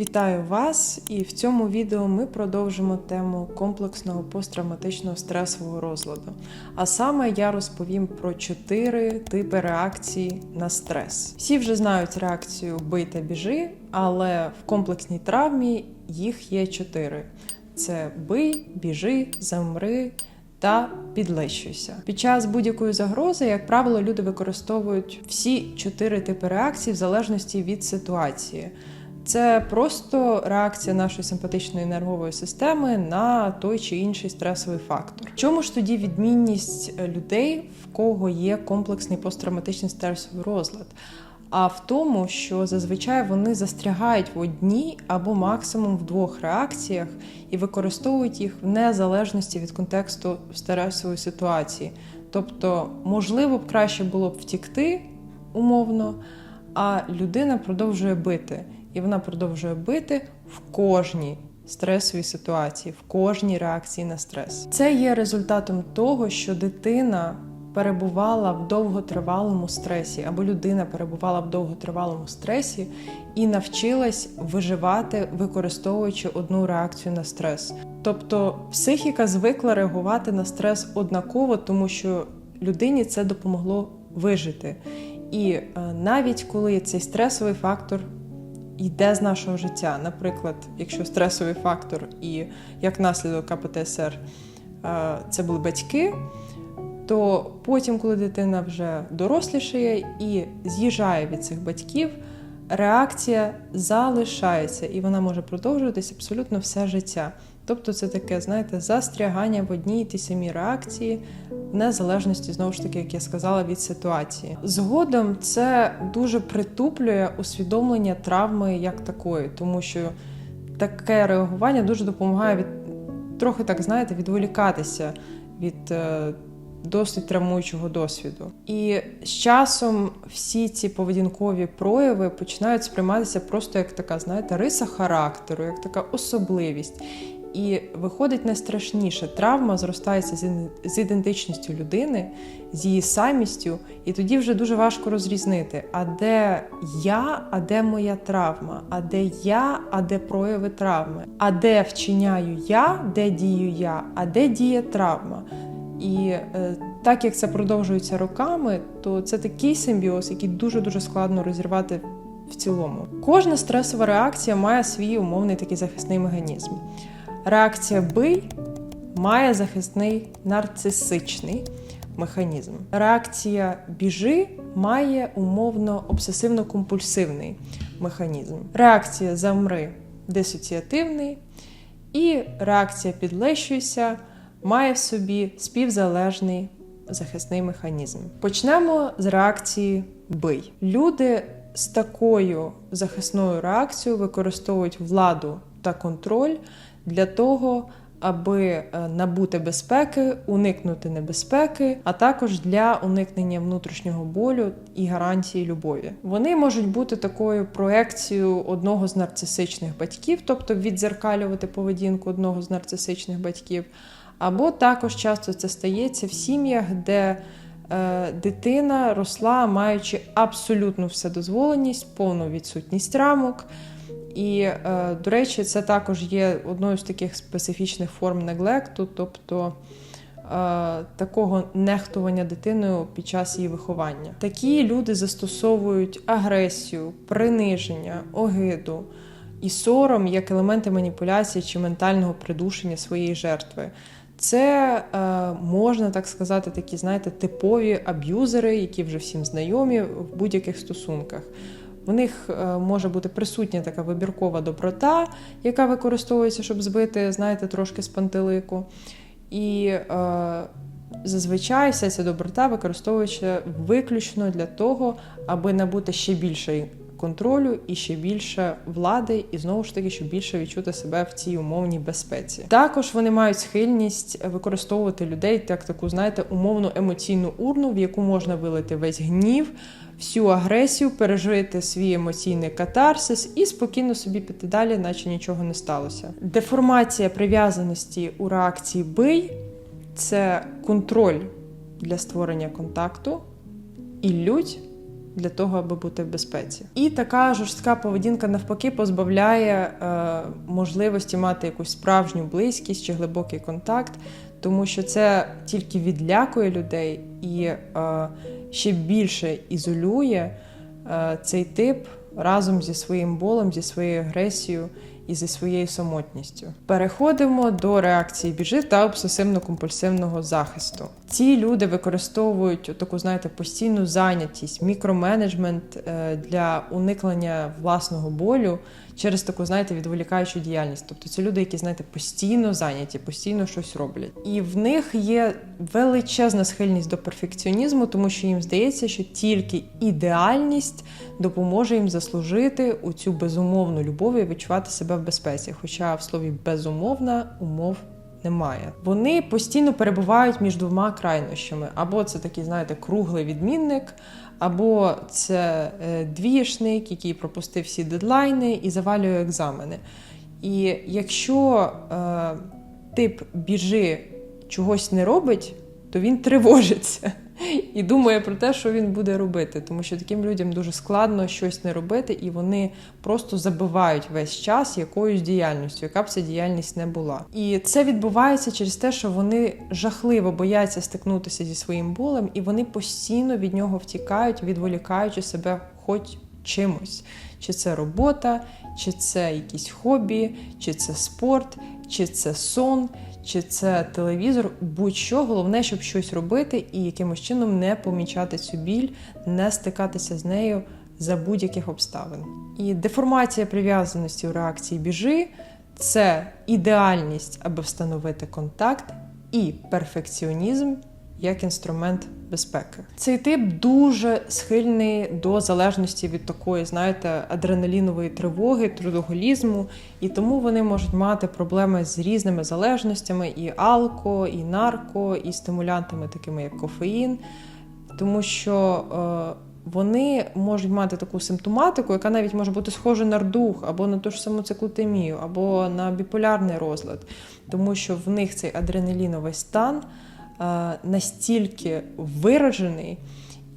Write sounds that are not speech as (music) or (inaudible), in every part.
Вітаю вас! І в цьому відео ми продовжимо тему комплексного посттравматичного стресового розладу. А саме я розповім про чотири типи реакції на стрес. Всі вже знають реакцію бий та біжи, але в комплексній травмі їх є чотири: це бий, біжи, замри. Та підлещуйся. Під час будь-якої загрози, як правило, люди використовують всі чотири типи реакцій в залежності від ситуації. Це просто реакція нашої симпатичної нервової системи на той чи інший стресовий фактор. Чому ж тоді відмінність людей, в кого є комплексний посттравматичний стресовий розлад? А в тому, що зазвичай вони застрягають в одній або максимум в двох реакціях і використовують їх в незалежності від контексту стресової ситуації. Тобто, можливо б краще було б втікти умовно, а людина продовжує бити. І вона продовжує бити в кожній стресовій ситуації, в кожній реакції на стрес. Це є результатом того, що дитина перебувала в довготривалому стресі, або людина перебувала в довготривалому стресі і навчилась виживати, використовуючи одну реакцію на стрес. Тобто психіка звикла реагувати на стрес однаково, тому що людині це допомогло вижити. І е, навіть коли цей стресовий фактор йде з нашого життя. Наприклад, якщо стресовий фактор і як наслідок КПТСР це були батьки, то потім, коли дитина вже дорослішає і з'їжджає від цих батьків, реакція залишається і вона може продовжуватись абсолютно все життя. Тобто це таке, знаєте, застрягання в одній і тій самій реакції, в незалежності, знову ж таки, як я сказала, від ситуації. Згодом це дуже притуплює усвідомлення травми як такої, тому що таке реагування дуже допомагає від трохи так, знаєте, відволікатися від. Е, досить травмуючого досвіду. І з часом всі ці поведінкові прояви починають сприйматися просто як така, знаєте, риса характеру, як така особливість. І виходить найстрашніше. Травма зростається з ідентичністю людини, з її самістю, і тоді вже дуже важко розрізнити, а де я, а де моя травма, а де я, а де прояви травми, а де вчиняю я, де дію я, а де діє травма. І е, так як це продовжується роками, то це такий симбіоз, який дуже дуже складно розірвати в цілому. Кожна стресова реакція має свій умовний такий захисний механізм. Реакція бий має захисний нарцисичний механізм. Реакція біжи має умовно обсесивно-компульсивний механізм. Реакція замри дисоціативний, і реакція підлещуйся має в собі співзалежний захисний механізм. Почнемо з реакції бий. Люди з такою захисною реакцією використовують владу та контроль для того, аби е, набути безпеки, уникнути небезпеки, а також для уникнення внутрішнього болю і гарантії любові. Вони можуть бути такою проекцією одного з нарцисичних батьків, тобто відзеркалювати поведінку одного з нарцисичних батьків. Або також часто це стається в сім'ях, де е, дитина росла, маючи абсолютну вседозволеність, повну відсутність рамок. І, е, до речі, це також є одною з таких специфічних форм неглекту, тобто е, такого нехтування дитиною під час її виховання. Такі люди застосовують агресію, приниження, огиду і сором як елементи маніпуляції чи ментального придушення своєї жертви. Це е, можна так сказати, такі, знаєте, типові аб'юзери, які вже всім знайомі в будь-яких стосунках. В них е, може бути присутня така вибіркова доброта, яка використовується, щоб збити, знаєте, трошки з пантелику. І е, зазвичай вся ця доброта використовується виключно для того, аби набути ще більшої контролю і ще більше влади, і знову ж таки, щоб більше відчути себе в цій умовній безпеці. Також вони мають схильність використовувати людей як таку, знаєте, умовну емоційну урну, в яку можна вилити весь гнів. Всю агресію, пережити свій емоційний катарсис і спокійно собі піти далі, наче нічого не сталося. Деформація прив'язаності у реакції бий це контроль для створення контакту і лють для того, аби бути в безпеці. І така жорстка поведінка навпаки позбавляє е, можливості мати якусь справжню близькість чи глибокий контакт, тому що це тільки відлякує людей і е, ще більше ізолює е, цей тип разом зі своїм болем, зі своєю агресією і зі своєю самотністю. Переходимо до реакції біжи та обсесивно-компульсивного захисту. Ці люди використовують таку, знаєте, постійну зайнятість, мікроменеджмент е, для уникнення власного болю через таку, знаєте, відволікаючу діяльність. Тобто це люди, які, знаєте, постійно зайняті, постійно щось роблять. І в них є величезна схильність до перфекціонізму, тому що їм здається, що тільки ідеальність допоможе їм заслужити у цю безумовну любов і відчувати себе в безпеці. Хоча в слові безумовна умов немає. Вони постійно перебувають між двома крайнощами. Або це такий, знаєте, круглий відмінник, або це двішник, який пропустив всі дедлайни і завалює екзамени. І якщо е, тип біжи чогось не робить, то він тривожиться і думає про те, що він буде робити. Тому що таким людям дуже складно щось не робити, і вони просто забивають весь час якоюсь діяльністю, яка б ця діяльність не була. І це відбувається через те, що вони жахливо бояться стикнутися зі своїм болем, і вони постійно від нього втікають, відволікаючи себе хоч чимось. Чи це робота, чи це якісь хобі, чи це спорт, чи це сон, чи це телевізор, будь-що, головне, щоб щось робити і якимось чином не помічати цю біль, не стикатися з нею за будь-яких обставин. І деформація прив'язаності у реакції біжи це ідеальність, аби встановити контакт, і перфекціонізм як інструмент безпеки. Цей тип дуже схильний до залежності від такої, знаєте, адреналінової тривоги, трудоголізму, і тому вони можуть мати проблеми з різними залежностями: і алко, і нарко, і стимулянтами, такими як кофеїн, тому що. Е, вони можуть мати таку симптоматику, яка навіть може бути схожа на рдух, або на ту ж саму циклотемію, або на біполярний розлад, тому що в них цей адреналіновий стан настільки виражений.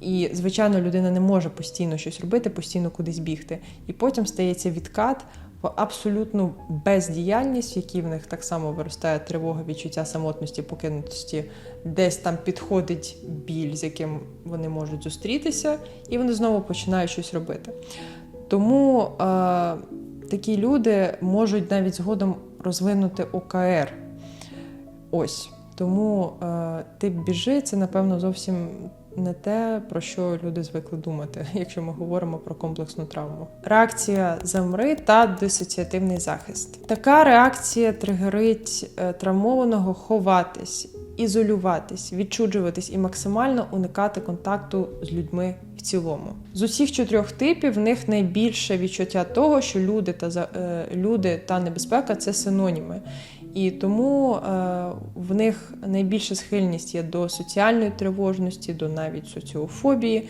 І, звичайно, людина не може постійно щось робити, постійно кудись бігти. І потім стається відкат в абсолютну бездіяльність, в якій в них так само виростає тривога, відчуття самотності, покинутості, десь там підходить біль, з яким вони можуть зустрітися, і вони знову починають щось робити. Тому е, такі люди можуть навіть згодом розвинути ОКР. Ось. Тому е, тип біжи це, напевно, зовсім не те, про що люди звикли думати, (laughs) якщо ми говоримо про комплексну травму. Реакція замри та дисоціативний захист. Така реакція тригерить е, травмованого ховатись, ізолюватись, відчуджуватись і максимально уникати контакту з людьми в цілому. З усіх чотирьох типів в них найбільше відчуття того, що люди та е, люди та небезпека це синоніми. І тому е, в них найбільша схильність є до соціальної тривожності, до навіть соціофобії,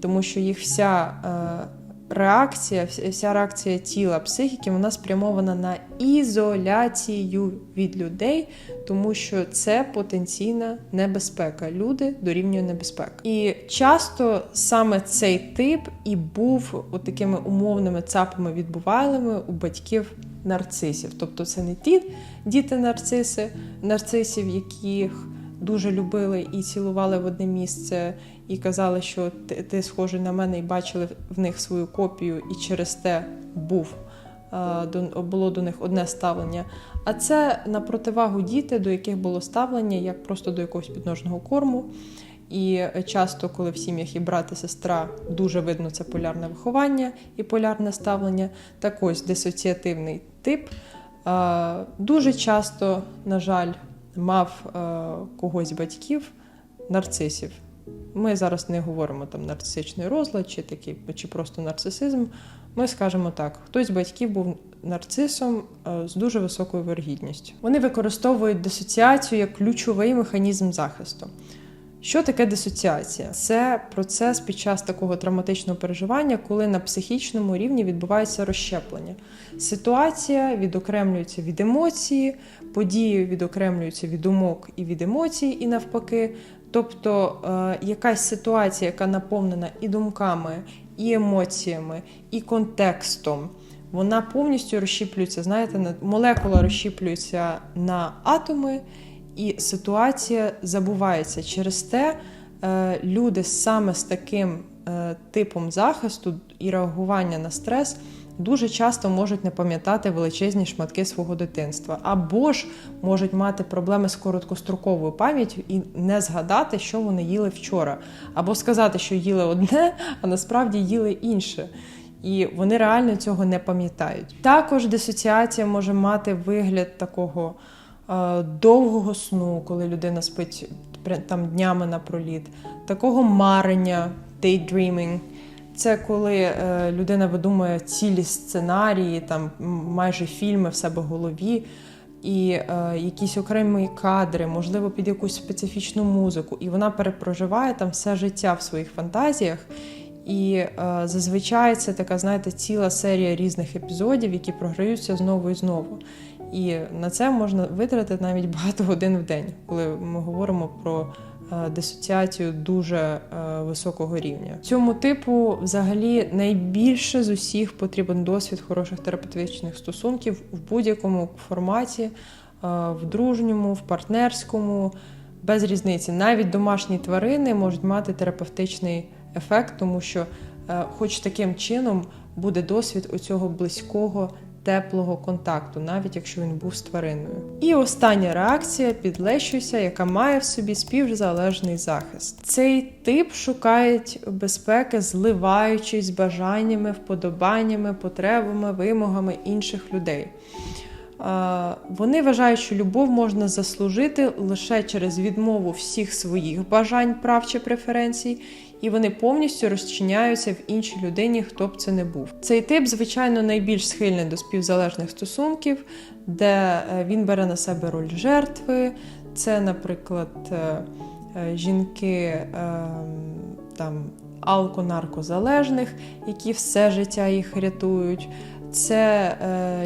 тому що їх вся е, реакція, вся реакція тіла, психіки, вона спрямована на ізоляцію від людей, тому що це потенційна небезпека. Люди дорівнює небезпека. І часто саме цей тип і був такими умовними цапами відбувалими у батьків нарцисів. Тобто це не ті діти-нарциси, нарцисів, яких дуже любили і цілували в одне місце, і казали, що ти, ти схожий на мене, і бачили в них свою копію, і через те був. Було до них одне ставлення. А це на противагу діти, до яких було ставлення як просто до якогось підножного корму. І часто, коли в сім'ях і брат і сестра дуже видно це полярне виховання і полярне ставлення, так ось дисоціативний тип дуже часто, на жаль, мав когось батьків нарцисів. Ми зараз не говоримо там нарцисичний розлад, чи такий, чи просто нарцисизм. Ми скажемо так: хтось з батьків був нарцисом з дуже високою вергідністю. Вони використовують дисоціацію як ключовий механізм захисту. Що таке дисоціація? Це процес під час такого травматичного переживання, коли на психічному рівні відбувається розщеплення. Ситуація відокремлюється від емоції, події відокремлюються від думок і від емоцій, і навпаки. Тобто е, якась ситуація, яка наповнена і думками, і емоціями, і контекстом, вона повністю розщіплюється. Знаєте, молекула розщіплюється на атоми, і ситуація забувається. Через те е, люди саме з таким е, типом захисту і реагування на стрес дуже часто можуть не пам'ятати величезні шматки свого дитинства, або ж можуть мати проблеми з короткостроковою пам'яттю і не згадати, що вони їли вчора, або сказати, що їли одне, а насправді їли інше. І вони реально цього не пам'ятають. Також дисоціація може мати вигляд такого довгого сну, коли людина спить там днями напроліт, такого марення, daydreaming. Це коли е, людина видумує цілі сценарії, там майже фільми в себе в голові, і е, якісь окремі кадри, можливо, під якусь специфічну музику, і вона перепроживає там все життя в своїх фантазіях. І е, зазвичай це така, знаєте, ціла серія різних епізодів, які програються знову і знову. І на це можна витратити навіть багато годин в день, коли ми говоримо про е, дисоціацію дуже е, високого рівня. Цьому типу, взагалі, найбільше з усіх потрібен досвід хороших терапевтичних стосунків в будь-якому форматі, е, в дружньому, в партнерському, без різниці. Навіть домашні тварини можуть мати терапевтичний ефект, тому що, хоч таким чином, буде досвід у цього близького. Теплого контакту, навіть якщо він був з твариною. І остання реакція підлещуйся, яка має в собі співзалежний захист. Цей тип шукає безпеки, зливаючись з бажаннями, вподобаннями, потребами, вимогами інших людей. Вони вважають, що любов можна заслужити лише через відмову всіх своїх бажань, прав чи преференцій, і вони повністю розчиняються в іншій людині, хто б це не був. Цей тип, звичайно, найбільш схильний до співзалежних стосунків, де е, він бере на себе роль жертви. Це, наприклад, е, е, жінки е, там алко-наркозалежних, які все життя їх рятують. Це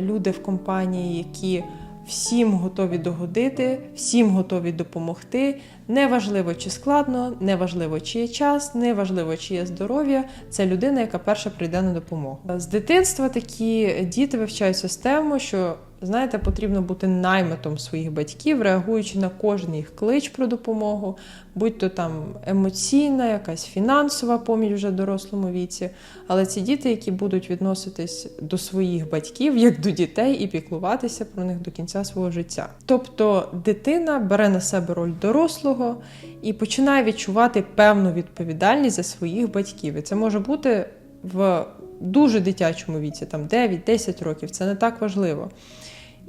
люди в компанії, які всім готові догодити, всім готові допомогти. Неважливо, чи складно, неважливо, чи є час, неважливо, чи є здоров'я. Це людина, яка перша прийде на допомогу. З дитинства такі діти вивчають систему, що знаєте, потрібно бути наймитом своїх батьків, реагуючи на кожен їх клич про допомогу, будь то там емоційна, якась фінансова поміч вже в дорослому віці. Але ці діти, які будуть відноситись до своїх батьків як до дітей і піклуватися про них до кінця свого життя. Тобто дитина бере на себе роль дорослого і починає відчувати певну відповідальність за своїх батьків. І це може бути в дуже дитячому віці, там 9-10 років, це не так важливо.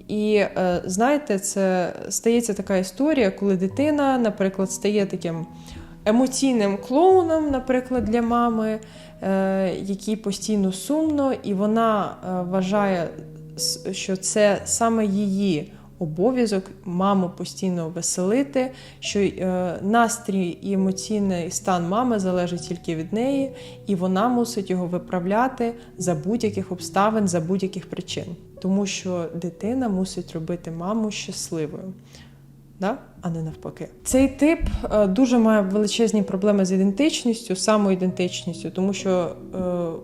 І е, знаєте, це стається така історія, коли дитина, наприклад, стає таким емоційним клоуном, наприклад, для мами, е, якій постійно сумно, і вона е, вважає, що це саме її обов'язок маму постійно веселити, що е, настрій і емоційний стан мами залежить тільки від неї, і вона мусить його виправляти за будь-яких обставин, за будь-яких причин. Тому що дитина мусить робити маму щасливою. Да? А не навпаки. Цей тип е, дуже має величезні проблеми з ідентичністю, самоідентичністю, тому що е,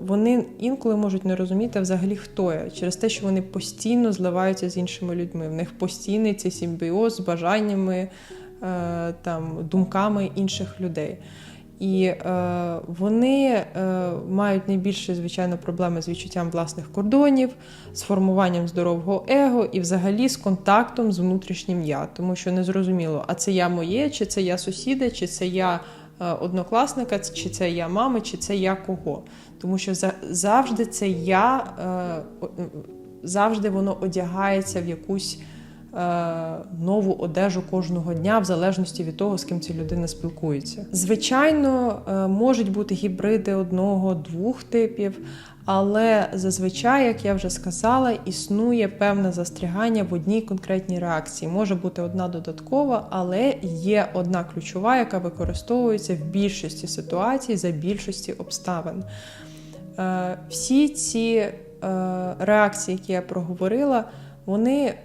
вони інколи можуть не розуміти взагалі, хто я, через те, що вони постійно зливаються з іншими людьми. В них постійний цей симбіоз з бажаннями, е, там, думками інших людей. І е, вони е, мають найбільше, звичайно, проблеми з відчуттям власних кордонів, з формуванням здорового его і взагалі з контактом з внутрішнім я, тому що не зрозуміло, а це я моє, чи це я сусіда, чи це я е, однокласника, чи це я мами, чи це я кого. Тому що за- завжди це я, е, завжди воно одягається в якусь. Е, Нову одежу кожного дня, в залежності від того, з ким ця людина спілкується. Звичайно, е, можуть бути гібриди одного-двох типів, але зазвичай, як я вже сказала, існує певне застрягання в одній конкретній реакції. Може бути одна додаткова, але є одна ключова, яка використовується в більшості ситуацій за більшості обставин. Е, Всі ці реакції, які я проговорила, вони е,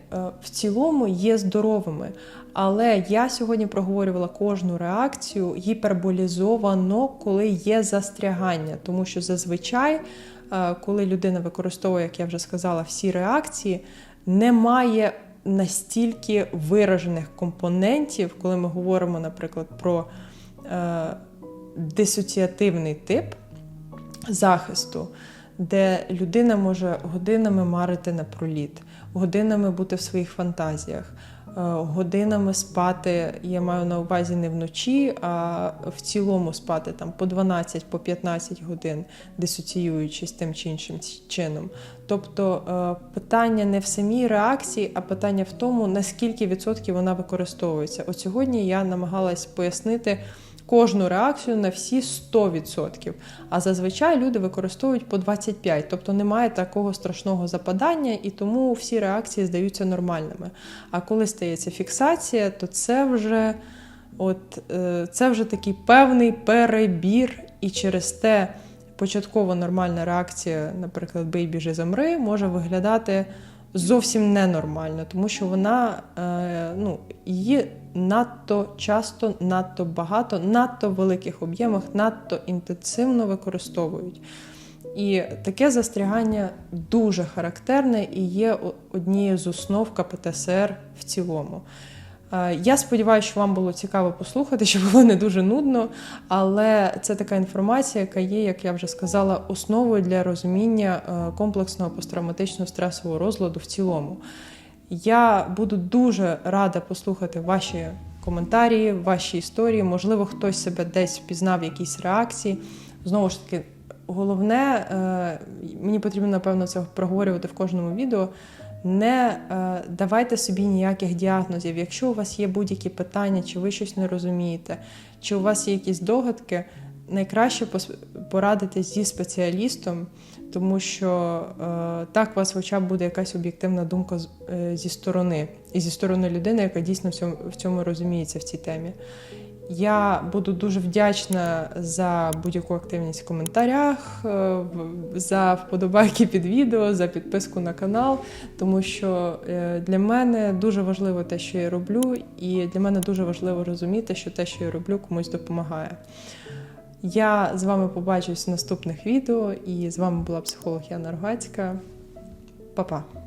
в цілому є здоровими. Але я сьогодні проговорювала кожну реакцію гіперболізовано, коли є застрягання, тому що зазвичай, е, коли людина використовує, як я вже сказала, всі реакції, немає настільки виражених компонентів, коли ми говоримо, наприклад, про е, дисоціативний тип захисту, де людина може годинами марити на проліт, годинами бути в своїх фантазіях, е, годинами спати. Я маю на увазі не вночі, а в цілому спати там по 12, по 15 годин, дисоціюючись тим чи іншим чином. Тобто е, питання не в самій реакції, а питання в тому, наскільки відсотків вона використовується. От сьогодні я намагалась пояснити кожну реакцію на всі 100%. А зазвичай люди використовують по 25%, тобто немає такого страшного западання, і тому всі реакції здаються нормальними. А коли стається фіксація, то це вже от, е, це вже такий певний перебір, і через те початково нормальна реакція, наприклад, бий біжи замри, може виглядати зовсім ненормально, тому що вона е, ну, її надто часто, надто багато, надто в великих об'ємах, надто інтенсивно використовують. І таке застрягання дуже характерне і є однією з основ КПТСР в цілому. Е, Я сподіваюся, що вам було цікаво послухати, що було не дуже нудно, але це така інформація, яка є, як я вже сказала, основою для розуміння е, комплексного посттравматичного стресового розладу в цілому. Я буду дуже рада послухати ваші коментарі, ваші історії. Можливо, хтось себе десь впізнав в якійсь реакції. Знову ж таки, головне, е, мені потрібно, напевно, це проговорювати в кожному відео. Не е, давайте собі ніяких діагнозів. Якщо у вас є будь-які питання, чи ви щось не розумієте, чи у вас є якісь догадки, найкраще порадитись зі спеціалістом, тому що е, так у вас хоча б буде якась об'єктивна думка е, зі сторони, і зі сторони людини, яка дійсно в цьому, в цьому розуміється в цій темі. Я буду дуже вдячна за будь-яку активність в коментарях, е, за вподобайки під відео, за підписку на канал, тому що е, для мене дуже важливо те, що я роблю, і для мене дуже важливо розуміти, що те, що я роблю, комусь допомагає. Я з вами побачусь в наступних відео, і з вами була психолог Яна Рогацька. Па-па!